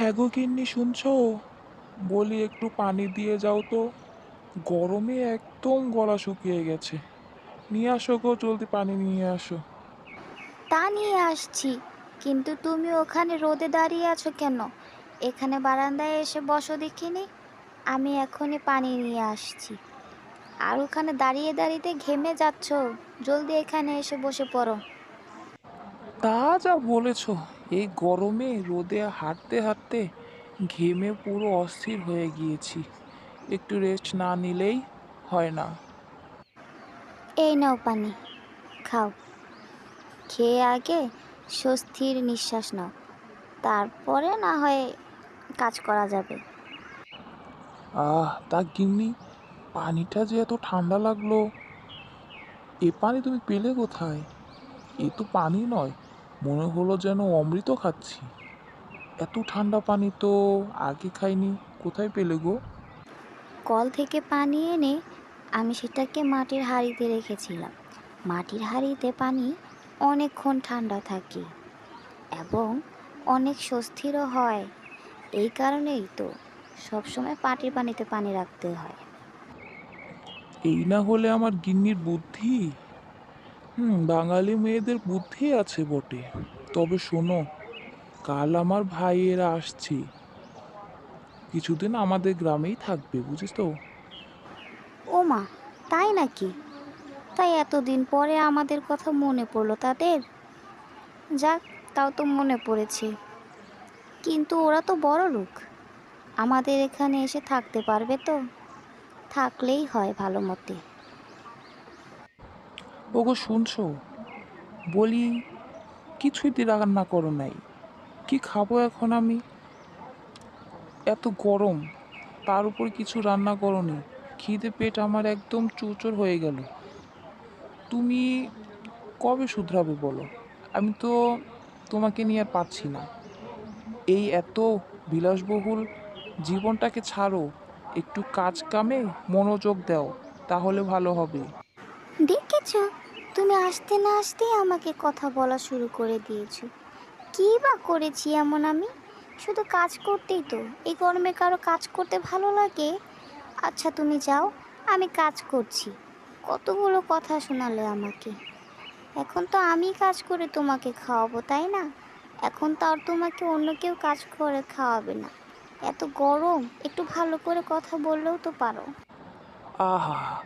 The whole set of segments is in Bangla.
হ্যাঁ গো গিন্নি, শুনছো? বলি, একটু পানি দিয়ে যাও তো। গরমে একদম গলা শুকিয়ে গেছে। নিয়ে আসো গো, জলদি পানি নিয়ে আসো। তা নিয়ে আসছি, কিন্তু তুমি ওখানে রোদে দাঁড়িয়ে আছো কেন? এখানে বারান্দায় এসে বসো দেখিনি, আমি এখনই পানি নিয়ে আসছি। আর ওখানে দাঁড়িয়ে দাঁড়িয়ে ঘেমে যাচ্ছ, জলদি এখানে এসে বসে পড়ো। তা যা বলেছ এই গরমে রোদে হাঁটতে হাঁটতে ঘেমে পুরো অস্থির হয়ে গিয়েছি। একটু রেস্ট না নিলেই হয় না। এই নাও পানি খাও। খেয়ে আগে স্বস্তির নিঃশ্বাস নাও তারপরে না হয় কাজ করা যাবে। আহ তা গিন্নি পানিটা যে এত ঠান্ডা লাগল। এ পানি তুমি পেলে কোথায়? এ তো পানি নয় মনে হলো যেন অমৃত খাচ্ছি। এত ঠান্ডা পানি তো আগে খাইনি কোথায় পেলে গো? কল থেকে পানি এনে আমি সেটাকে মাটির হাঁড়িতে রেখেছিলাম। মাটির হাঁড়িতে পানি অনেকক্ষণ ঠান্ডা থাকে এবং অনেক স্বস্তিরও হয়। এই কারণেই তো সবসময় পাটির পানিতে পানি রাখতে হয়। এই না হলে আমার গিন্নির বুদ্ধি? হুম, বাঙালি মেয়েদের বুদ্ধি আছে বটে। তবে শোনো, কাল আমার ভাইয়েরা আসছে। কিছুদিন আমাদের গ্রামেই থাকবে বুঝিস তো ও মা তাই নাকি? তাই এতদিন পরে আমাদের কথা মনে পড়ল তাদের? যাক, তাও তো মনে পড়েছে। কিন্তু ওরা তো বড় লোক। আমাদের এখানে এসে থাকতে পারবে তো? থাকলেই হয় ভালো মতে। ওগো, শুনছো? বলি, কিছুই রান্না করো নাই। কি খাব এখন আমি? এত গরম, তার উপর কিছু রান্না করনি খিদে পেট আমার একদম চুচর হয়ে গেল। তুমি কবে শুধরাবে বলো? আমি তো তোমাকে নিয়ে আর পাচ্ছি না। এই এত বিলাসবহুল জীবনটাকে ছাড়ো, একটু কাজ কামে মনোযোগ দাও, তাহলে ভালো হবে। দেখেছ? তুমি আসতে না আসতেই আমাকে কথা বলা শুরু করে দিয়েছ। কী বা করেছি এমন আমি? শুধু কাজ করতেই তো। এই গরমে কারও কাজ করতে ভালো লাগে? আচ্ছা তুমি যাও, আমি কাজ করছি। কতগুলো কথা শোনালে আমাকে। এখন তো আমি কাজ করে তোমাকে খাওয়াবো, তাই না? এখন তো আর তোমাকে অন্য কেউ কাজ করে খাওয়াবে না। এত গরম, একটু ভালো করে কথা বললেও তো পারো। আহা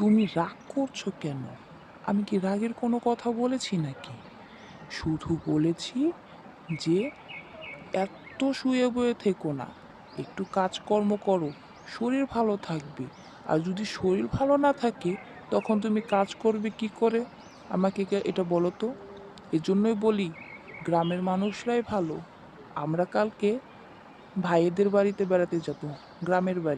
তুমি রাগ করছ কেন? আমি কি রাগের কোনো কথা বলেছি নাকি? শুধু বলেছি যে এত শুয়ে বয়ে থেকো না। একটু কাজকর্ম করো, শরীর ভালো থাকবে। আর যদি শরীর ভালো না থাকে, তখন তুমি কাজ করবে কি করে? আমাকে এটা বলো তো? এজন্যই বলি, গ্রামের মানুষরাই ভালো। আমরা কালকে ভাইয়েদের বাড়িতে বেড়াতে যাব, গ্রামের বাড়ি।